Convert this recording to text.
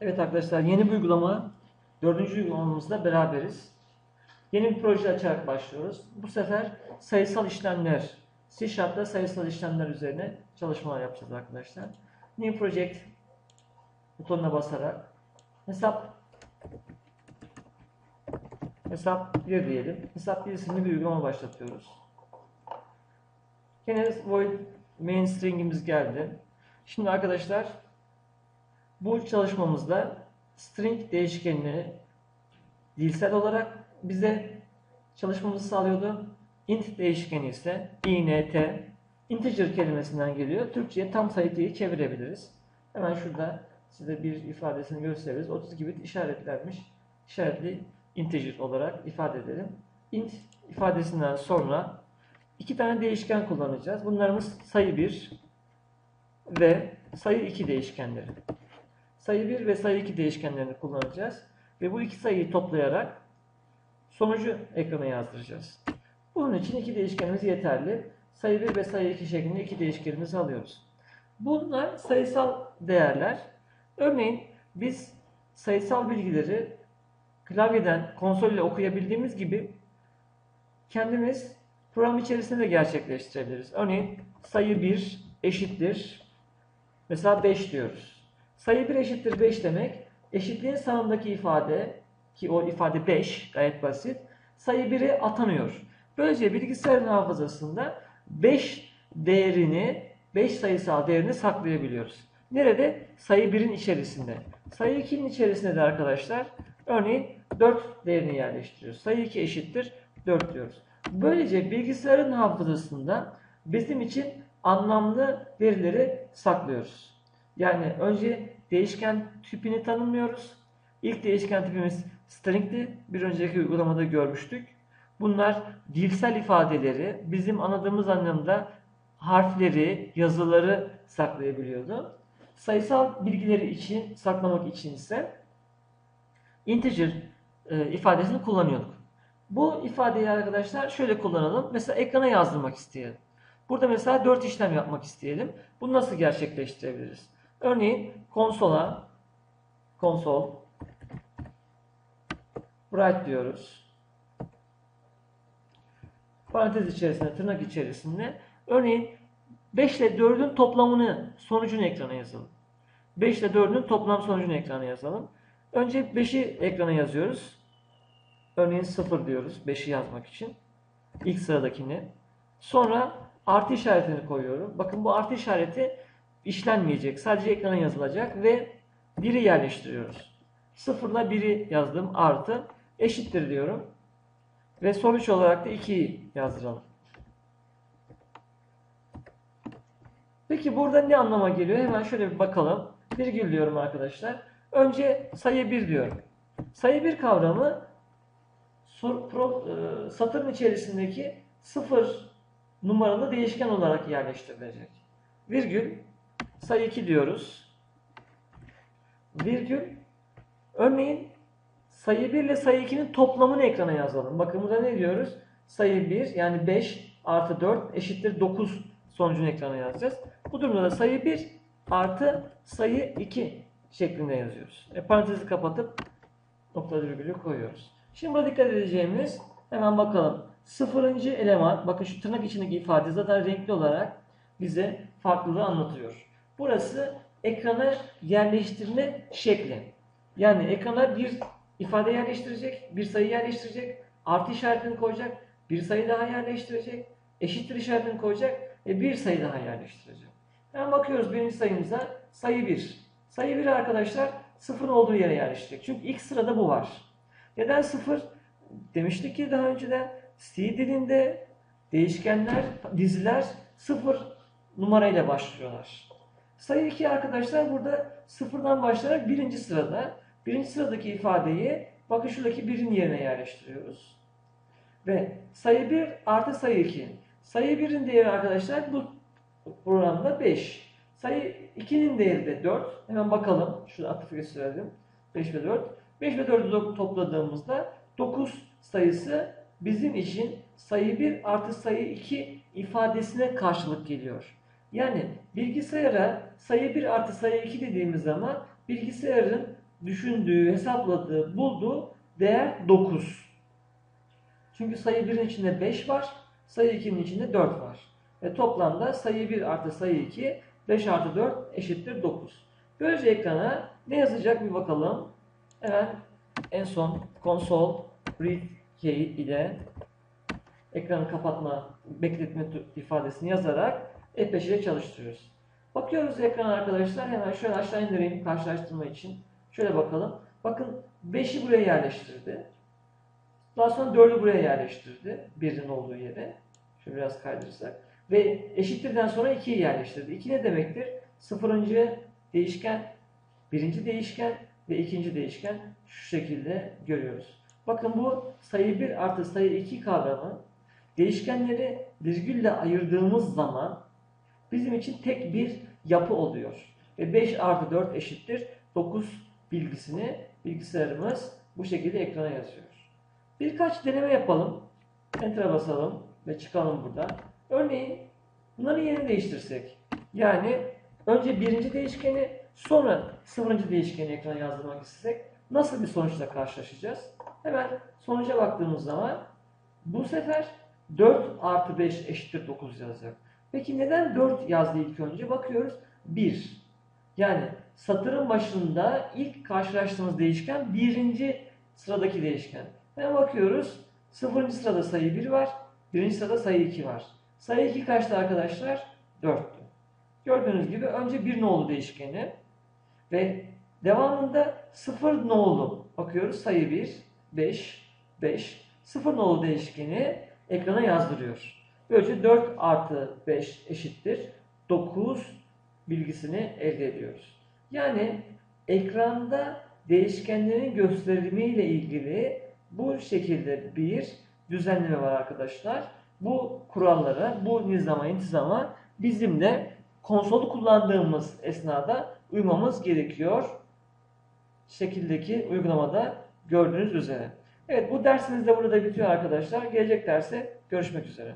Evet arkadaşlar yeni bir uygulama, dördüncü uygulamamızda beraberiz. Yeni bir proje açarak başlıyoruz. Bu sefer sayısal işlemler, C Sharp'ta sayısal işlemler üzerine çalışmalar yapacağız arkadaşlar. New Project butonuna basarak hesap hesap 1 diyelim. Hesap 1 isimli bir uygulama başlatıyoruz. Yine void main string'imiz geldi. Şimdi arkadaşlar bu çalışmamızda string değişkenini dilsel olarak bize çalışmamızı sağlıyordu. int değişkeni ise int integer kelimesinden geliyor. Türkçe'ye tam sayıyı çevirebiliriz. Hemen şurada size bir ifadesini gösteririz. 32 bit işaretlenmiş. İşaretli integer olarak ifade edelim. int ifadesinden sonra iki tane değişken kullanacağız. Bunlarımız sayı 1 ve sayı 2 değişkenleri. Sayı 1 ve sayı 2 değişkenlerini kullanacağız. Ve bu iki sayıyı toplayarak sonucu ekrana yazdıracağız. Bunun için iki değişkenimiz yeterli. Sayı 1 ve sayı 2 şeklinde iki değişkenimizi alıyoruz. Bunlar sayısal değerler. Örneğin biz sayısal bilgileri klavyeden konsol ile okuyabildiğimiz gibi kendimiz program içerisinde de gerçekleştirebiliriz. Örneğin sayı 1 eşittir mesela 5 diyoruz. Sayı 1 eşittir 5 demek eşitliğin sağındaki ifade ki o ifade 5 gayet basit. Sayı 1'i atamıyor. Böylece bilgisayarın hafızasında 5 değerini 5 sayısal değerini saklayabiliyoruz. Nerede? Sayı 1'in içerisinde. Sayı 2'nin içerisinde de arkadaşlar örneğin 4 değerini yerleştiriyoruz. Sayı 2 eşittir 4 diyoruz. Böylece bilgisayarın hafızasında bizim için anlamlı verileri saklıyoruz. Yani önce değişken tipini tanımlıyoruz. İlk değişken tipimiz string'ti. Bir önceki uygulamada görmüştük. Bunlar dilsel ifadeleri bizim anladığımız anlamda harfleri, yazıları saklayabiliyordu. Sayısal bilgileri için saklamak için ise integer e, ifadesini kullanıyorduk. Bu ifadeyi arkadaşlar şöyle kullanalım. Mesela ekrana yazdırmak isteyelim. Burada mesela 4 işlem yapmak isteyelim. Bunu nasıl gerçekleştirebiliriz? Örneğin konsola konsol write diyoruz. Parantez içerisinde, tırnak içerisinde. Örneğin 5 ile 4'ün toplamını, sonucunu ekrana yazalım. 5 ile 4'ün toplam sonucunu ekrana yazalım. Önce 5'i ekrana yazıyoruz. Örneğin 0 diyoruz 5'i yazmak için. İlk sıradakini. Sonra artı işaretini koyuyorum. Bakın bu artı işareti işlenmeyecek. Sadece ekrana yazılacak ve 1'i yerleştiriyoruz. 0 ile 1'i yazdım artı eşittir diyorum. Ve sonuç olarak da 2'yi yazdıralım. Peki burada ne anlama geliyor? Hemen şöyle bir bakalım. Virgül diyorum arkadaşlar. Önce sayı 1 diyorum. Sayı 1 kavramı e, satırın içerisindeki 0 numaralı değişken olarak yerleştirilecek. Virgül sayı 2 diyoruz. Virgül örneğin sayı 1 ile sayı 2'nin toplamını ekrana yazalım. Bakın burada ne diyoruz? Sayı 1 yani 5 artı 4 eşittir 9 sonucunu ekrana yazacağız. Bu durumda da sayı 1 artı sayı 2 şeklinde yazıyoruz. E, parantezi kapatıp nokta virgülü koyuyoruz. Şimdi burada dikkat edeceğimiz hemen bakalım. Sıfırıncı eleman bakın şu tırnak içindeki ifade zaten renkli olarak bize farklılığı anlatıyor. Burası ekrana yerleştirme şekli. Yani ekrana bir ifade yerleştirecek, bir sayı yerleştirecek, artı işaretini koyacak, bir sayı daha yerleştirecek, eşittir işaretini koyacak ve bir sayı daha yerleştirecek. Hemen bakıyoruz birinci sayımıza sayı 1. Sayı 1 arkadaşlar sıfırın olduğu yere yerleştirecek. Çünkü ilk sırada bu var. Neden sıfır? Demiştik ki daha önceden C dilinde değişkenler, diziler sıfır numarayla başlıyorlar. Sayı 2 arkadaşlar burada sıfırdan başlayarak birinci sırada. Birinci sıradaki ifadeyi bakın şuradaki birin yerine yerleştiriyoruz. Ve sayı 1 artı sayı 2. Sayı 1'in değeri arkadaşlar bu programda 5. Sayı 2'nin değeri de 4. Hemen bakalım. Şurada atıfı gösterelim. 5 ve 4. 5 ve 4'ü topladığımızda 9 sayısı bizim için sayı 1 artı sayı 2 ifadesine karşılık geliyor. Yani bilgisayara sayı 1 artı sayı 2 dediğimiz zaman bilgisayarın düşündüğü, hesapladığı, bulduğu değer 9. Çünkü sayı 1'in içinde 5 var, sayı 2'nin içinde 4 var. Ve toplamda sayı 1 artı sayı 2, 5 artı 4 eşittir 9. Böylece ekrana ne yazacak bir bakalım. Hemen en son console read key ile ekranı kapatma, bekletme ifadesini yazarak F5 ile çalıştırıyoruz. Bakıyoruz ekrana arkadaşlar. Hemen şöyle aşağı indireyim karşılaştırma için. Şöyle bakalım. Bakın 5'i buraya yerleştirdi. Daha sonra 4'ü buraya yerleştirdi. 1'in olduğu yere. Şöyle biraz kaydırırsak. Ve eşittirden sonra 2'yi yerleştirdi. 2 ne demektir? Sıfırıncı değişken, birinci değişken ve ikinci değişken şu şekilde görüyoruz. Bakın bu sayı 1 artı sayı 2 kavramı değişkenleri virgülle ayırdığımız zaman bizim için tek bir yapı oluyor. Ve 5 artı 4 eşittir 9 bilgisini bilgisayarımız bu şekilde ekrana yazıyor. Birkaç deneme yapalım. Enter'a basalım ve çıkalım buradan. Örneğin bunların yerini değiştirsek. Yani önce birinci değişkeni sonra sıfırıncı değişkeni ekrana yazdırmak istesek nasıl bir sonuçla karşılaşacağız? Hemen sonuca baktığımız zaman bu sefer 4 artı 5 eşittir 9 yazacak. Peki neden 4 yazdı ilk önce? Bakıyoruz 1. Yani satırın başında ilk karşılaştığımız değişken birinci sıradaki değişken. Hemen bakıyoruz. Sıfırıncı sırada sayı 1 var. Birinci sırada sayı 2 var. Sayı 2 kaçtı arkadaşlar? 4'tü. Gördüğünüz gibi önce bir nolu değişkeni ve devamında 0 nolu bakıyoruz sayı 1, 5, 5, 0 nolu değişkeni ekrana yazdırıyor. Böylece 4 artı 5 eşittir 9 bilgisini elde ediyoruz. Yani ekranda değişkenlerin gösterimiyle ilgili bu şekilde bir düzenleme var arkadaşlar. Bu kurallara, bu nizama, intizama bizim de konsolu kullandığımız esnada uymamız gerekiyor. Şekildeki uygulamada gördüğünüz üzere. Evet bu dersimiz de burada bitiyor arkadaşlar. Gelecek derse görüşmek üzere.